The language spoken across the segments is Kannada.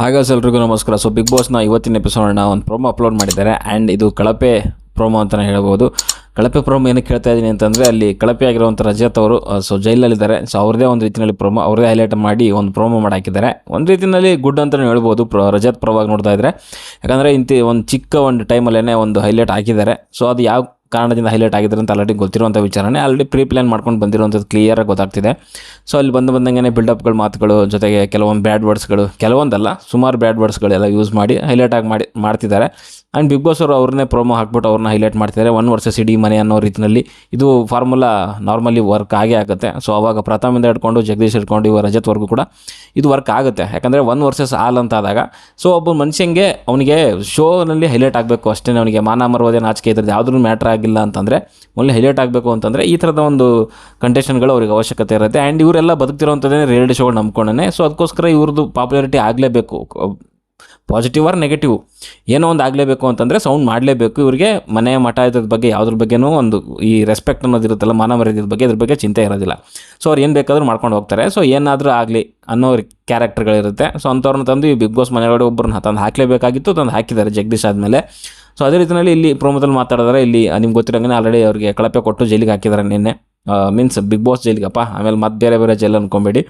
ಹಾಗೆ ಎಲ್ರಿಗೂ ನಮಸ್ಕಾರ. ಸೊ ಬಿಗ್ ಬಾಸ್ನ ಇವತ್ತಿನ ಎಪಿಸೋಡ್ನ ಒಂದು ಪ್ರೋಮೋ ಅಪ್ಲೋಡ್ ಮಾಡಿದ್ದಾರೆ. ಆ್ಯಂಡ್ ಇದು ಕಳಪೆ ಪ್ರೋಮೋ ಅಂತಲೇ ಹೇಳ್ಬೋದು. ಕಳಪೆ ಪ್ರೋಮೋ ಏನಕ್ಕೆ ಕೇಳ್ತಾ ಇದ್ದೀನಿ ಅಂತಂದರೆ, ಅಲ್ಲಿ ಕಳಪೆ ಆಗಿರುವಂಥ ರಜತ್ ಅವರು ಸೊ ಜೈಲಲ್ಲಿದ್ದಾರೆ. ಸೊ ಅವ್ರದ್ದೇ ಒಂದು ರೀತಿಯಲ್ಲಿ ಪ್ರೋಮೋ, ಅವ್ರದೇ ಹೈಲೈಟ್ ಮಾಡಿ ಒಂದು ಪ್ರೋಮೋ ಮಾಡಿ ಹಾಕಿದ್ದಾರೆ ಒಂದು ರೀತಿಯಲ್ಲಿ ಗುಡ್ ಅಂತಲೇ ಹೇಳ್ಬೋದು ಪ್ರ, ರಜತ್ ಪರವಾಗಿ ನೋಡ್ತಾ ಇದ್ದರೆ ಯಾಕಂದರೆ ಇಂತಿ ಒಂದು ಚಿಕ್ಕ ಒಂದು ಟೈಮಲ್ಲೇ ಒಂದು ಹೈಲೈಟ್ ಹಾಕಿದ್ದಾರೆ. ಸೊ ಅದು ಯಾವ ಕಾರಣದಿಂದ ಹೈಲೈಟ್ ಆಗಿದ್ರೆ ಅಂತ ಆಲ್ರೆಡಿ ಗೊತ್ತಿರುವಂಥ ವಿಚಾರನೇ ಆಲ್ರೆಡಿ ಪ್ರೀ ಪ್ಲ್ಯಾನ್ ಮಾಡ್ಕೊಂಡು ಬಂದಿರುವಂಥದ್ದು ಕ್ಲಿಯರಾಗಿ ಗೊತ್ತಾಗ್ತಿದೆ. ಸೊ ಅಲ್ಲಿ ಬಂದು ಬಂದಂಗೆ ಬಿಲ್ಡಪ್ಗಳು ಮಾತುಗಳು, ಜೊತೆಗೆ ಕೆಲವೊಂದು ಬ್ಯಾಡ್ ವರ್ಡ್ಸ್ಗಳು ಕೆಲವೊಂದಲ್ಲ, ಸುಮಾರು ಬ್ಯಾಡ್ ವರ್ಡ್ಸ್ಗಳೆಲ್ಲ ಯೂಸ್ ಮಾಡಿ ಹೈಲೈಟ್ ಆಗಿ ಮಾಡಿ, ಮಾಡ್ತಿದ್ದಾರೆ. ಆ್ಯಂಡ್ ಬಿಗ್ ಬಾಸ್ ಅವರು ಅವ್ರನ್ನೇ ಪ್ರೋಮೋ ಹಾಕ್ಬಿಟ್ಟು ಅವ್ರನ್ನ ಹೈಲೈಟ್ ಮಾಡ್ತಿದ್ದಾರೆ. ಒನ್ ವರ್ಷ ಸಿಡಿ ಮನೆ ಅನ್ನೋ ರೀತಿಯಲ್ಲಿ ಇದು ಫಾರ್ಮುಲಾ ನಾರ್ಮಲಿ ವರ್ಕ್ ಆಗೇ ಆಗುತ್ತೆ. ಸೊ ಅವಾಗ ಪ್ರಥಮಿಂದ ಹಿಡ್ಕೊಂಡು ಜಗದೀಶ್ ಹಿಡ್ಕೊಂಡು ಇವ ರಜತ್ವರೆಗೂ ಕೂಡ ಇದು ವರ್ಕ್ ಆಗುತ್ತೆ. ಯಾಕಂದರೆ ಒನ್ ವರ್ಸಸ್ ಆಲ್ ಅಂತ ಆದಾಗ ಸೊ ಒಬ್ಬ ಮನುಷ್ಯಂಗೆ ಅವನಿಗೆ ಶೋನಲ್ಲಿ ಹೈಲೈಟ್ ಆಗಬೇಕು ಅಷ್ಟೇ ಅವನಿಗೆ. ಮಾನ ಮರವದೇ ನಾಚಿಕೆ ಇದ್ರದ್ದು ಯಾವುದೂ ಮ್ಯಾಟ್ರ್ ಆಗಿಲ್ಲ ಅಂತಂದರೆ ಮೊದಲು ಹೈಲೈಟ್ ಆಗಬೇಕು ಅಂತಂದರೆ ಈ ಥರದ ಒಂದು ಕಂಟೆಷನ್ಗಳು ಅವ್ರಿಗೆ ಅವಶ್ಯಕತೆ ಇರುತ್ತೆ. ಆ್ಯಂಡ್ ಇವರೆಲ್ಲ ಬದುಕ್ತಿರೋಂಥದ್ದೇ ರಿಯಾಲಿಟಿ ಶೋಗಳು ನಂಬ್ಕೊಂಡೇ ಸೊ ಅದಕ್ಕೋಸ್ಕರ ಇವ್ರದ್ದು ಪಾಪ್ಯುಲಾರಿಟಿ ಆಗಲೇಬೇಕು. ಪಾಸಿಟಿವ್ ಆರ್ ನೆಗೆಟಿವ್ ಏನೋ ಒಂದು ಆಗಲೇಬೇಕು ಅಂತಂದರೆ ಸೌಂಡ್ ಮಾಡಲೇಬೇಕು. ಇವರಿಗೆ ಮನೆ ಮಠ ಇದ್ರ ಬಗ್ಗೆ, ಯಾವುದ್ರ ಬಗ್ಗೆನೂ ಒಂದು ಈ ರೆಸ್ಪೆಕ್ಟ್ ಅನ್ನೋದು ಇರುತ್ತಲ್ಲ, ಮಾನ ಮರ್ಯಾದೆ ಬಗ್ಗೆ, ಇದ್ರ ಬಗ್ಗೆ ಚಿಂತೆ ಇರೋದಿಲ್ಲ. ಸೊ ಅವ್ರು ಏನು ಬೇಕಾದರೂ ಮಾಡ್ಕೊಂಡು ಹೋಗ್ತಾರೆ. ಸೊ ಏನಾದರೂ ಆಗಲಿ ಅನ್ನೋ ಕ್ಯಾರೆಕ್ಟರ್ಗಳಿರುತ್ತೆ ಸೊ ಅಂಥವ್ರನ್ನ ತಂದು ಈ ಬಿಗ್ ಬಾಸ್ ಮನೆಯೊಳಗಡೆ ಒಬ್ಬರನ್ನ ತಂದು ಹಾಕಲೇಬೇಕಾಗಿತ್ತು, ತಂದು ಹಾಕಿದ್ದಾರೆ ಜಗದೀಶ್ ಆದಮೇಲೆ. ಸೊ ಅದೇ ರೀತಿಯಲ್ಲಿ ಇಲ್ಲಿ ಪ್ರೋಮೋದಲ್ಲಿ ಮಾತಾಡಿದ್ರೆ. ಇಲ್ಲಿ ನಿಮ್ಗೆ ಗೊತ್ತಿರೋಂಗೆ ಆಲ್ರೆಡಿ ಅವರಿಗೆ ಕಳಪೆ ಕೊಟ್ಟು ಜೈಲಿಗೆ ಹಾಕಿದ್ದಾರೆ ನಿನ್ನೆ. ಮೀನ್ಸ್ ಬಿಗ್ ಬಾಸ್ ಜೈಲಿಗಪ್ಪ ಆಮೇಲೆ ಮತ್ತೆ ಬೇರೆ ಬೇರೆ ಜೈಲ್ ಅಂದ್ಕೊಂಬೇಡಿ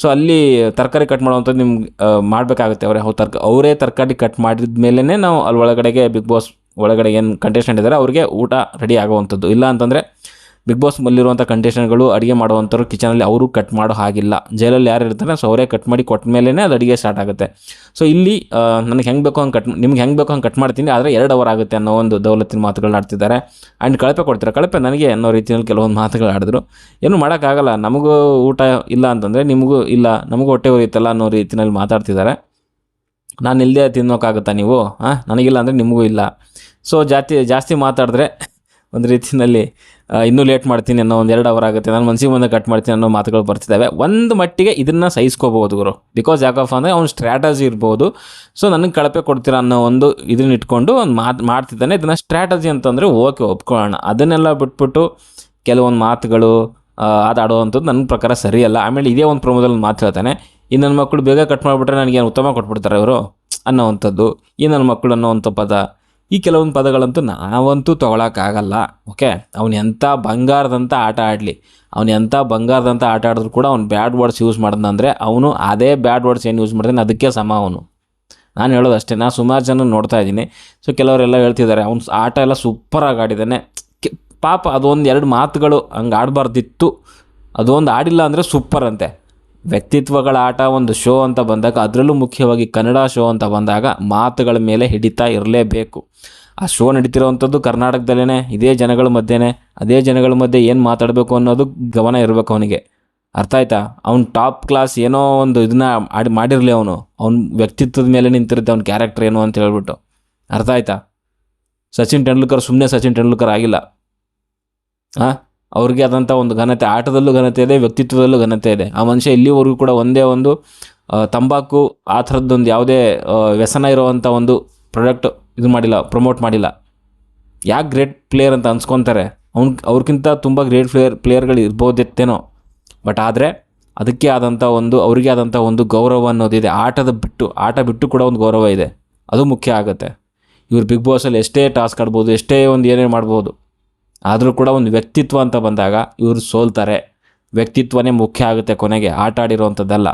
ಸೊ ಅಲ್ಲಿ ತರಕಾರಿ ಕಟ್ ಮಾಡುವಂಥದ್ದು ನಿಮ್ಗೆ ಮಾಡಬೇಕಾಗುತ್ತೆ ಅವರೇ. ಅವ್ರು ತರ್ಕ, ಅವರೇ ತರಕಾರಿ ಕಟ್ ಮಾಡಿದ ಮೇಲೇ ನಾವು ಅಲ್ಲಿ ಒಳಗಡೆಗೆ ಬಿಗ್ ಬಾಸ್ ಒಳಗಡೆ ಏನು ಕಂಟೆಸ್ಟೆಂಟ್ ಇದ್ದಾರೆ ಅವ್ರಿಗೆ ಊಟ ರೆಡಿ ಆಗುವಂಥದ್ದು. ಇಲ್ಲ ಅಂತಂದರೆ ಬಿಗ್ ಬಾಸ್ ಮಲ್ಲಿರುವಂಥ ಕಂಟೆಸ್ಟೆಂಟ್ಗಳು ಅಡುಗೆ ಮಾಡುವಂಥವ್ರು ಕಿಚನಲ್ಲಿ ಅವರು ಕಟ್ ಮಾಡೋ ಹಾಗಿಲ್ಲ. ಜೈಲಲ್ಲಿ ಯಾರು ಇರ್ತಾರೆ, ಸೊ ಅವರೇ ಕಟ್ ಮಾಡಿ ಕೊಟ್ಟ ಮೇಲೇ ಅದು ಅಡುಗೆ ಸ್ಟಾರ್ಟ್ ಆಗುತ್ತೆ. ಸೊ ಇಲ್ಲಿ ನನಗೆ ಹೆಂಗೆ ಬೇಕೋ ಹಂಗೆ ಕಟ್ ನಿಮ್ಗೆ ಹೆಂಗೆ ಬೇಕೋ ಹಂಗೆ ಕಟ್ ಮಾಡ್ತೀನಿ, ಆದರೆ ಎರಡು ಅವರ್ ಆಗುತ್ತೆ ಅನ್ನೋ ಒಂದು ದೌಲತ್ತಿನ ಮಾತುಗಳನ್ನ ಆಡ್ತಿದ್ದಾರೆ. ಆ್ಯಂಡ್ ಕಳಪೆ ಕೊಡ್ತಾರೆ? ಕಳಪೆ ನನಗೆ ಅನ್ನೋ ರೀತಿಯಲ್ಲಿ ಕೆಲವೊಂದು ಮಾತುಗಳು ಆಡಿದ್ರು. ಏನು ಮಾಡೋಕ್ಕಾಗಲ್ಲ ನಮಗೂ ಊಟ ಇಲ್ಲ ಅಂತಂದರೆ ನಿಮಗೂ ಇಲ್ಲ, ನಮಗೂ ಹೊಟ್ಟೆ ಉರಿಯುತ್ತಲ್ಲ ಅನ್ನೋ ರೀತಿಯಲ್ಲಿ ಮಾತಾಡ್ತಿದ್ದಾರೆ. ನಾನು ಇಲ್ಲದೆ ತಿನ್ನೋಕ್ಕಾಗುತ್ತಾ ನೀವು? ಹಾಂ ನನಗಿಲ್ಲ ಅಂದರೆ ನಿಮಗೂ ಇಲ್ಲ. ಸೊ ಜಾತಿ, ಜಾಸ್ತಿ ಮಾತಾಡಿದ್ರೆ ಒಂದು ರೀತಿಯಲ್ಲಿ ಇನ್ನೂ ಲೇಟ್ ಮಾಡ್ತೀನಿ ಅನ್ನೋ ಒಂದು ಎರಡು ಅವರ್ ಆಗುತ್ತೆ. ನಾನು ಮನಸ್ಸಿಗೆ ಮುಂದೆ ಕಟ್ ಮಾಡ್ತೀನಿ ಅನ್ನೋ ಮಾತುಗಳು ಬರ್ತಿದ್ದಾವೆ. ಒಂದು ಮಟ್ಟಿಗೆ ಇದನ್ನು ಸಹಿಸ್ಕೋಬೋದು ಗುರು. ಬಿಕಾಸ್ ಯಾಕಪ್ಪ ಅಂದರೆ ಅವ್ನು ಸ್ಟ್ರಾಟಜಿ ಇರ್ಬೋದು. ಸೊ ನನಗೆ ಕಳಪೆ ಕೊಡ್ತೀರ ಅನ್ನೋ ಒಂದು ಇದನ್ನ ಇಟ್ಕೊಂಡು ಒಂದು ಮಾತು ಮಾಡ್ತಿದ್ದಾನೆ. ಇದನ್ನು ಸ್ಟ್ರಾಟಜಿ ಅಂತಂದರೆ ಓಕೆ ಒಪ್ಕೊಳ್ಳೋಣ. ಅದನ್ನೆಲ್ಲ ಬಿಟ್ಬಿಟ್ಟು ಕೆಲವೊಂದು ಮಾತುಗಳು ಆ, ನನ್ನ ಪ್ರಕಾರ ಸರಿಯಲ್ಲ ಆಮೇಲೆ ಇದೇ ಒಂದು ಪ್ರಮೋದಲ್ಲಿ ಮಾತು ಹೇಳ್ತಾನೆ. ಈ ನನ್ನ ಮಕ್ಕಳು ಬೇಗ ಕಟ್ ಮಾಡಿಬಿಟ್ರೆ ನನಗೇನು ಉತ್ತಮ ಕೊಟ್ಬಿಡ್ತಾರೆ ಇವರು? ಅನ್ನೋವಂಥದ್ದು. ಈ ನನ್ನ ಮಕ್ಕಳು ಅನ್ನೋವಂಥ ಪದ. ಈ ಕೆಲವೊಂದು ಪದಗಳಂತೂ ನಾವಂತೂ ತೊಗೊಳಕ್ಕಾಗಲ್ಲ, ಓಕೆ? ಅವ್ನು ಎಂಥ ಬಂಗಾರದಂಥ ಆಟ ಆಡಲಿ, ಅವ್ನು ಎಂಥ ಬಂಗಾರದಂಥ ಆಟ ಆಡಿದ್ರು ಕೂಡ ಅವ್ನು ಬ್ಯಾಡ್ ವರ್ಡ್ಸ್ ಯೂಸ್ ಮಾಡಿದ್ನಂದರೆ ಅವನು ಅದೇ ಬ್ಯಾಡ್ ವರ್ಡ್ಸ್ ಏನು ಯೂಸ್ ಮಾಡ್ತಾನೆ ಅದಕ್ಕೆ ಸಮ ಅವನು. ನಾನು ಹೇಳೋದು ಅಷ್ಟೇ, ನಾನು ಸುಮಾರು ಜನ ನೋಡ್ತಾ ಇದ್ದೀನಿ. ಸೊ ಕೆಲವರೆಲ್ಲ ಹೇಳ್ತಿದ್ದಾರೆ, ಅವ್ನು ಆಟ ಎಲ್ಲ ಸೂಪರಾಗಿ ಆಡಿದ್ದಾನೆ. ಪಾಪ ಅದೊಂದು ಎರಡು ಮಾತುಗಳು ಹಂಗೆ ಆಡಬಾರ್ದಿತ್ತು. ಅದೊಂದು ಆಡಿಲ್ಲ ಅಂದರೆ ಸೂಪರ್ ಅಂತೆ. ವ್ಯಕ್ತಿತ್ವಗಳ ಆಟ, ಒಂದು ಶೋ ಅಂತ ಬಂದಾಗ, ಅದರಲ್ಲೂ ಮುಖ್ಯವಾಗಿ ಕನ್ನಡ ಶೋ ಅಂತ ಬಂದಾಗ ಮಾತುಗಳ ಮೇಲೆ ಹಿಡಿತಾ ಇರಲೇಬೇಕು. ಆ ಶೋ ನಡೀತಿರೋವಂಥದ್ದು ಕರ್ನಾಟಕದಲ್ಲೇ ಇದೇ ಜನಗಳ ಮಧ್ಯೆನೇ, ಅದೇ ಜನಗಳ ಮಧ್ಯೆ ಏನು ಮಾತಾಡಬೇಕು ಅನ್ನೋದು ಗಮನ ಇರಬೇಕು ಅವನಿಗೆ. ಅರ್ಥ ಆಯ್ತಾ? ಅವ್ನು ಟಾಪ್ ಕ್ಲಾಸ್ ಏನೋ ಒಂದು ಇದನ್ನ ಆಡಿ, ಮಾಡಿರಲಿ ಅವನು. ಅವ್ನ ವ್ಯಕ್ತಿತ್ವದ ಮೇಲೆ ನಿಂತಿರುತ್ತೆ ಅವ್ನ ಕ್ಯಾರೆಕ್ಟರ್ ಏನು ಅಂತ ಹೇಳ್ಬಿಟ್ಟು. ಅರ್ಥ ಆಯ್ತಾ? ಸಚಿನ್ ತೆಂಡೂಲ್ಕರ್ ಸುಮ್ಮನೆ ಸಚಿನ್ ತೆಂಡೂಲ್ಕರ್ ಆಗಿಲ್ಲ. ಹಾಂ ಅವ್ರಿಗೆ ಆದಂಥ ಒಂದು ಘನತೆ, ಆಟದಲ್ಲೂ ಘನತೆ ಇದೆ, ವ್ಯಕ್ತಿತ್ವದಲ್ಲೂ ಘನತೆ ಇದೆ. ಆ ಮನುಷ್ಯ ಇಲ್ಲಿವರೆಗೂ ಕೂಡ ಒಂದೇ ಒಂದು ತಂಬಾಕು, ಆ ಥರದ್ದೊಂದು ಯಾವುದೇ ವ್ಯಸನ ಇರುವಂಥ ಒಂದು ಪ್ರಾಡಕ್ಟ್ ಇದು ಮಾಡಿಲ್ಲ ಪ್ರಮೋಟ್ ಮಾಡಿಲ್ಲ. ಯಾಕೆ ಗ್ರೇಟ್ ಪ್ಲೇಯರ್ ಅಂತ ಅನ್ಸ್ಕೊತಾರೆ? ಅವ್ನ ಅವ್ರಿಗಿಂತ ತುಂಬ ಗ್ರೇಟ್ ಪ್ಲೇಯರ್ ಪ್ಲೇಯರ್ಗಳು ಇರ್ಬೋದಿತ್ತೇನೋ. ಬಟ್ ಆದರೆ ಅದಕ್ಕೆ ಆದಂಥ ಒಂದು, ಅವರಿಗೆ ಆದಂಥ ಒಂದು ಗೌರವ ಅನ್ನೋದಿದೆ ಆಟದ ಬಿಟ್ಟು, ಆಟ ಬಿಟ್ಟು ಕೂಡ ಒಂದು ಗೌರವ ಇದೆ. ಅದು ಮುಖ್ಯ ಆಗುತ್ತೆ. ಇವ್ರು ಬಿಗ್ ಬಾಸಲ್ಲಿ ಎಷ್ಟೇ ಟಾಸ್ಕ್ ಆಡ್ಬೋದು, ಎಷ್ಟೇ ಒಂದು ಏನೇನು ಮಾಡ್ಬೋದು ಆದರೂ ಕೂಡ ಒಂದು ವ್ಯಕ್ತಿತ್ವ ಅಂತ ಬಂದಾಗ ಇವರು ಸೋಲ್ತಾರೆ. ವ್ಯಕ್ತಿತ್ವನೇ ಮುಖ್ಯ ಆಗುತ್ತೆ ಕೊನೆಗೆ, ಆಟ ಆಡಿರೋವಂಥದ್ದಲ್ಲ.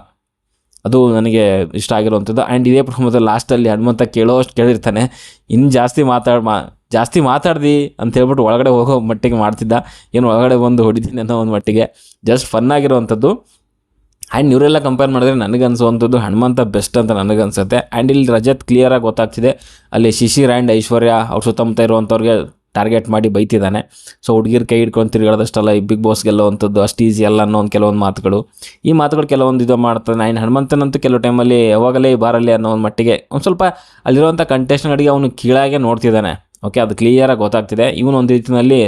ಅದು ನನಗೆ ಇಷ್ಟ ಆಗಿರುವಂಥದ್ದು. ಆ್ಯಂಡ್ ಇದೇ ಪ್ರಮೋದ ಲಾಸ್ಟಲ್ಲಿ ಹನುಮಂತ ಕೇಳೋಷ್ಟು ಕೇಳಿರ್ತಾನೆ. ಇನ್ನು ಜಾಸ್ತಿ ಮಾತಾಡ ಮಾ, ಜಾಸ್ತಿ ಮಾತಾಡ್ದಿ ಅಂತ ಹೇಳ್ಬಿಟ್ಟು ಒಳಗಡೆ ಹೋಗೋ ಮಟ್ಟಿಗೆ ಮಾಡ್ತಿದ್ದ. ಏನು ಒಳಗಡೆ ಬಂದು ಹೊಡಿತೀನಿ ಅನ್ನೋ ಒಂದು ಮಟ್ಟಿಗೆ. ಜಸ್ಟ್ ಫನ್ ಆಗಿರುವಂಥದ್ದು. ಆ್ಯಂಡ್ ಇವರೆಲ್ಲ ಕಂಪೇರ್ ಮಾಡಿದ್ರೆ ನನಗನ್ಸುವಂಥದ್ದು ಹನುಮಂತ ಬೆಸ್ಟ್ ಅಂತ ನನಗನ್ಸುತ್ತೆ ಆ್ಯಂಡ್ ಇಲ್ಲಿ ರಜತ್ ಕ್ಲಿಯರಾಗಿ ಗೊತ್ತಾಗ್ತಿದೆ. ಅಲ್ಲಿ ಶಿಶಿರ್ ಆ್ಯಂಡ್ ಐಶ್ವರ್ಯ ಅವ್ರ ಸುತ್ತಮುತ್ತ ಇರುವಂಥವ್ರಿಗೆ ಟಾರ್ಗೆಟ್ ಮಾಡಿ ಬೈತಿದ್ದಾನೆ. ಸೊ ಹುಡುಗಿರ ಕೈ ಹಿಡ್ಕೊಂಡು ತಿರುಗಾಡೋದಷ್ಟಲ್ಲ, ಈ ಬಿಗ್ ಬಾಸ್ ಗೆಲ್ಲುವಂಥದ್ದು ಅಷ್ಟು ಈಸಿ ಅಲ್ಲ ಅನ್ನೋ ಒಂದು ಕೆಲವೊಂದು ಮಾತುಗಳು. ಈ ಮಾತುಗಳು ಕೆಲವೊಂದು ಇದು ಮಾಡ್ತಾನೆ ಆಯ್ನ ಹನುಮಂತನಂತೂ ಕೆಲವು ಟೈಮಲ್ಲಿ ಯಾವಾಗಲೇ ಬಾರಲ್ಲಿ ಅನ್ನೋ ಒಂದು ಮಟ್ಟಿಗೆ ಒಂದು ಸ್ವಲ್ಪ ಅಲ್ಲಿರುವಂಥ ಕಂಟೆಸ್ಟೆಂಟ್ಗಳಿಗೆ ಅವನು ಕೀಳಾಗೆ ನೋಡ್ತಿದ್ದಾನೆ. ಓಕೆ ಅದು ಕ್ಲಿಯರಾಗಿ ಗೊತ್ತಾಗ್ತಿದೆ. ಇವನು ಒಂದು ರೀತಿಯಲ್ಲಿ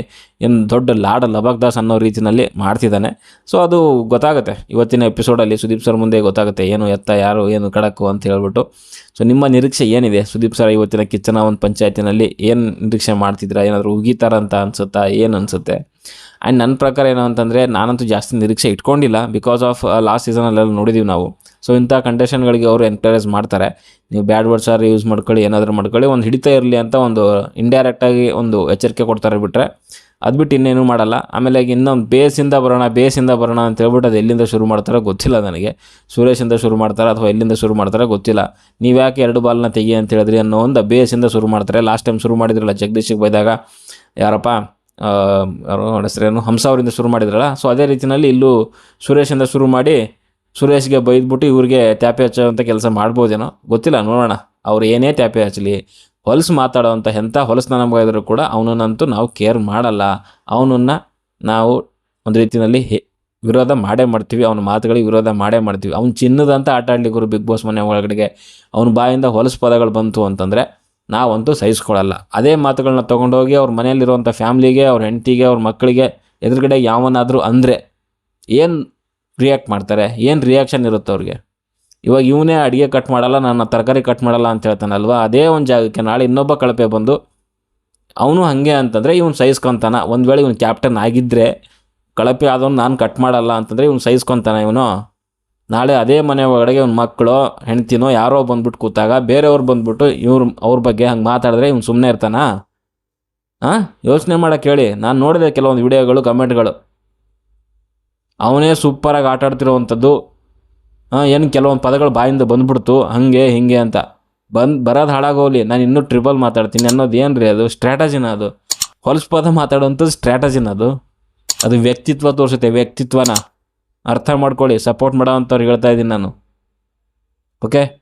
ಏನು ದೊಡ್ಡ ಲಾಡ ಲಬಾಕ್ ದಾಸ್ ಅನ್ನೋ ರೀತಿಯಲ್ಲಿ ಮಾಡ್ತಿದ್ದಾನೆ. ಸೊ ಅದು ಗೊತ್ತಾಗುತ್ತೆ. ಇವತ್ತಿನ ಎಪಿಸೋಡಲ್ಲಿ ಸುದೀಪ್ ಸರ್ ಮುಂದೆ ಗೊತ್ತಾಗುತ್ತೆ, ಏನು ಎತ್ತ, ಯಾರು, ಏನು ಕಡಕು ಅಂತ ಹೇಳ್ಬಿಟ್ಟು. ಸೊ ನಿಮ್ಮ ನಿರೀಕ್ಷೆ ಏನಿದೆ? ಸುದೀಪ್ ಸರ್ ಇವತ್ತಿನ ಕಿಚ್ಚನ ಒಂದು ಪಂಚಾಯತಿನಲ್ಲಿ ಏನು ನಿರೀಕ್ಷೆ ಮಾಡ್ತಿದ್ದೀರಾ? ಏನಾದರೂ ಉಗಿತಾರಂತ ಅನ್ಸುತ್ತಾ? ಏನು ಅನಿಸುತ್ತೆ? ಆ್ಯಂಡ್ ನನ್ನ ಪ್ರಕಾರ ಏನು ಅಂತಂದರೆ, ನಾನಂತೂ ಜಾಸ್ತಿ ನಿರೀಕ್ಷೆ ಇಟ್ಕೊಂಡಿಲ್ಲ. ಬಿಕಾಸ್ ಆಫ್ ಲಾಸ್ಟ್ ಸೀಸನಲ್ಲೆಲ್ಲ ನೋಡಿದ್ದೀವಿ ನಾವು. ಸೊ ಇಂಥ ಕಂಡೀಷನ್ಗಳಿಗೆ ಅವರು ಎನ್ಕರೇಜ್ ಮಾಡ್ತಾರೆ. ನೀವು ಬ್ಯಾಡ್ ವರ್ಡ್ಸ್ ಆದರೆ ಯೂಸ್ ಮಾಡ್ಕೊಳ್ಳಿ, ಏನಾದರೂ ಮಾಡ್ಕೊಳ್ಳಿ. ಒಂದು ಹಿಡಿತಾ ಇರಲಿ ಅಂತ ಒಂದು ಇಂಡೈರೆಕ್ಟಾಗಿ ಒಂದು ಎಚ್ಚರಿಕೆ ಕೊಡ್ತಾರೆ ಬಿಟ್ಟರೆ ಅದು ಬಿಟ್ಟು ಇನ್ನೇನು ಮಾಡಲ್ಲ. ಆಮೇಲೆ ಇನ್ನೊಂದು ಬೇಸಿಂದ ಬರೋಣ ಬೇಸಿಂದ ಬರೋಣ ಅಂತ ಹೇಳ್ಬಿಟ್ಟು ಅದು ಎಲ್ಲಿಂದ ಶುರು ಮಾಡ್ತಾರೋ ಗೊತ್ತಿಲ್ಲ ನನಗೆ. ಸುರೇಶಿಂದ ಶುರು ಮಾಡ್ತಾರೆ ಅಥವಾ ಎಲ್ಲಿಂದ ಶುರು ಮಾಡ್ತಾರೆ ಗೊತ್ತಿಲ್ಲ. ನೀವು ಯಾಕೆ ಎರಡು ಬಾಲ್ನ ತೆಗಿ ಅಂತ ಹೇಳಿದ್ರಿ ಅನ್ನೋ ಒಂದು ಬೇಸಿಂದ ಶುರು ಮಾಡ್ತಾರೆ. ಲಾಸ್ಟ್ ಟೈಮ್ ಶುರು ಮಾಡಿದ್ರಲ್ಲ ಜಗದೀಶಿಗೆ ಬೈದಾಗ, ಯಾರಪ್ಪ ಯಾರು ಹೆಸರೇನು? ಹಂಸ ಅವರಿಂದ ಶುರು ಮಾಡಿದ್ರಲ್ಲ. ಸೊ ಅದೇ ರೀತಿಯಲ್ಲಿ ಇಲ್ಲೂ ಸುರೇಶಿಂದ ಶುರು ಮಾಡಿ ಸುರೇಶ್ಗೆ ಬೈದ್ಬಿಟ್ಟು ಇವ್ರಿಗೆ ತ್ಯಾಪೆ ಹಚ್ಚೋವಂಥ ಕೆಲಸ ಮಾಡ್ಬೋದೇನೋ? ಗೊತ್ತಿಲ್ಲ, ನೋಡೋಣ. ಅವ್ರು ಏನೇ ತ್ಯಾಪೆ ಹಚ್ಚಲಿ, ಹೊಲಸು ಮಾತಾಡೋವಂಥ ಎಂಥ ಹೊಲಸನ್ನ ನಮಗಾದರೂ ಕೂಡ ಅವನನ್ನಂತೂ ನಾವು ಕೇರ್ ಮಾಡಲ್ಲ. ಅವನನ್ನು ನಾವು ಒಂದು ರೀತಿಯಲ್ಲಿ ವಿರೋಧ ಮಾಡೇ ಮಾಡ್ತೀವಿ, ಅವನ ಮಾತುಗಳಿಗೆ ವಿರೋಧ ಮಾಡೇ ಮಾಡ್ತೀವಿ. ಅವ್ನು ಚಿನ್ನದಂತ ಆಟ ಗುರು ಬಿಗ್ ಬಾಸ್ ಮನೆ ಒಳಗಡೆಗೆ. ಅವ್ನ ಬಾಯಿಂದ ಹೊಲಸು ಪದಗಳು ಬಂತು ಅಂತಂದರೆ ನಾವಂತೂ ಸಹಿಸ್ಕೊಳ್ಳಲ್ಲ. ಅದೇ ಮಾತುಗಳನ್ನ ತೊಗೊಂಡೋಗಿ ಅವ್ರ ಮನೆಯಲ್ಲಿರುವಂಥ ಫ್ಯಾಮ್ಲಿಗೆ, ಅವ್ರ ಹೆಂಡತಿಗೆ, ಅವ್ರ ಮಕ್ಕಳಿಗೆ ಎದುರುಗಡೆ ಯಾವನಾದರೂ ಅಂದರೆ ಏನು ರಿಯಾಕ್ಟ್ ಮಾಡ್ತಾರೆ. ಏನು ರಿಯಾಕ್ಷನ್ ಇರುತ್ತೆ ಅವ್ರಿಗೆ? ಇವಾಗ ಇವನೇ ಅಡುಗೆ ಕಟ್ ಮಾಡಲ್ಲ ನಾನು ತರಕಾರಿ ಕಟ್ ಮಾಡಲ್ಲ ಅಂತ ಹೇಳ್ತಾನಲ್ವ? ಅದೇ ಒಂದು ಜಾಗಕ್ಕೆ ನಾಳೆ ಇನ್ನೊಬ್ಬ ಕಳಪೆ ಬಂದು ಅವನು ಹಾಗೆ ಅಂತಂದರೆ ಇವ್ನು ಸಹಿಸ್ಕೊತಾನ ಒಂದು ವೇಳೆ ಇವನು ಕ್ಯಾಪ್ಟನ್ ಆಗಿದ್ದರೆ ಕಳಪೆ ಆದವನು ನಾನು ಕಟ್ ಮಾಡಲ್ಲ ಅಂತಂದರೆ ಇವ್ನು ಸಹಿಸ್ಕೊತಾನೆ ಇವನು. ನಾಳೆ ಅದೇ ಮನೆ ಒಳಗಡೆ ಇವ್ನ ಮಕ್ಕಳು, ಹೆಂಡ್ತಿನೋ ಯಾರೋ ಬಂದ್ಬಿಟ್ಟು ಕೂತಾಗ ಬೇರೆಯವ್ರು ಬಂದ್ಬಿಟ್ಟು ಇವ್ರ, ಅವ್ರ ಬಗ್ಗೆ ಹಂಗೆ ಮಾತಾಡಿದ್ರೆ ಇವ್ನು ಸುಮ್ಮನೆ ಇರ್ತಾನಾ? ಹಾಂ ಯೋಚನೆ ಮಾಡೋಕ್ಕೆ ಹೇಳಿ. ನಾನು ನೋಡಿದೆ ಕೆಲವೊಂದು ವಿಡಿಯೋಗಳು ಕಮೆಂಟ್ಗಳು ಅವನೇ ಸೂಪರಾಗಿ ಆಟ ಆಡ್ತಿರೋವಂಥದ್ದು. ಏನು ಕೆಲವೊಂದು ಪದಗಳು ಬಾಯಿಂದ ಬಂದ್ಬಿಡ್ತು. ಹಾಗೆ, ಹಿಂಗೆ ಅಂತ. ಬಂದು, ಬರೋದು ಹಾಳಾಗೋಗ್ಲಿ ನಾನು ಇನ್ನೂ ಟ್ರಿಬಲ್ ಮಾತಾಡ್ತೀನಿ ಅನ್ನೋದು ಏನು ರೀ ಅದು ಸ್ಟ್ರಾಟಜಿನ ಅದು? ಹೊಲಸು ಪದ ಮಾತಾಡೋವಂಥದ್ದು ಸ್ಟ್ರಾಟಜಿನ ಅದು? ಅದು ವ್ಯಕ್ತಿತ್ವ ತೋರಿಸುತ್ತೆ, ವ್ಯಕ್ತಿತ್ವನ. ಅರ್ಥ ಮಾಡ್ಕೊಳ್ಳಿ ಸಪೋರ್ಟ್ ಮಾಡೋವಂಥವ್ರು ಹೇಳ್ತಾ ಇದ್ದೀನಿ ನಾನು. ಓಕೆ